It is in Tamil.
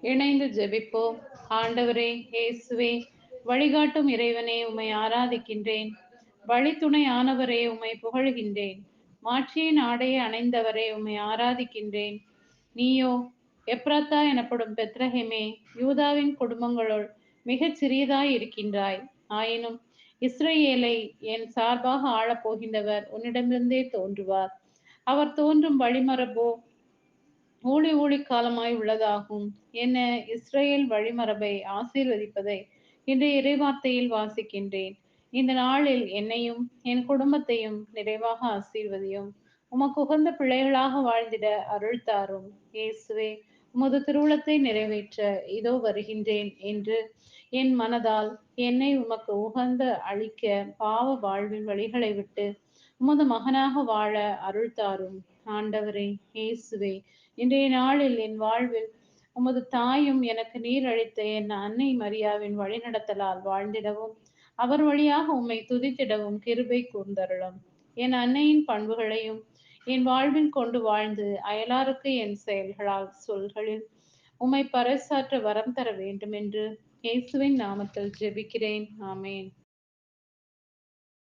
இணைந்து ஜெபிப்போம். ஆண்டவரே இயேசுவே வழிகாட்டும் இறைவனே உம்மை ஆராதிக்கின்றேன். வழித்துணை ஆனவரே உம்மை புகழ்கின்றேன். மாட்சியின் ஆடையை அணைந்தவரே உம்மை ஆராதிக்கின்றேன். நீயோ எப்ராத்தா எனப்படும் பெத்ரஹேமே யூதாவின் குடும்பங்களுள் மிகச் சிறியதாய் இருக்கின்றாய். ஆயினும் இஸ்ரேலை என் சார்பாக ஆளப் போகின்றவர் உன்னிடமிருந்தே தோன்றுவார். அவர் தோன்றும் வழிமரபோ ஊழி ஊழி காலமாய் உள்ளதாகும். என்ன இஸ்ரேல் வழிமரபை ஆசீர்வதிப்பதை இன்று இறைவார்த்தையில் வாசிக்கின்றேன். இந்த நாளில் என்னையும் என் குடும்பத்தையும் நிறைவாக ஆசீர்வதியும். உமக்கு உகந்த பிள்ளைகளாக வாழ்ந்திட அருள் தாரும். இயேசுவே உமது திருவுளத்தை நிறைவேற்ற இதோ வருகின்றேன் என்று என் மனதால் என்னை உமக்கு உகந்த அழிக்க பாவ வாழ்வின் வழிகளை விட்டு உமது மகனாக வாழ அருள் தாரும் ஆண்டவரே இயேசுவே இன்றைய நாளில் என் வாழ்வில் உமது தாயும் எனக்கு நீர் அளித்த என் அன்னை மரியாவின் வழிநடத்தலால் வாழ்ந்திடவும் அவர் வழியாக உம்மை துதித்திடவும் கிருபை கூர்ந்தருளும். என் அன்னையின் பண்புகளையும் என் வாழ்வில் கொண்டு வாழ்ந்து அயலாருக்கு என் செயல்களால் சொல்களில் உம்மை பறைசாற்ற வரம் தர வேண்டும் என்று இயேசுவின் நாமத்தில் ஜெபிக்கிறேன். ஆமேன்.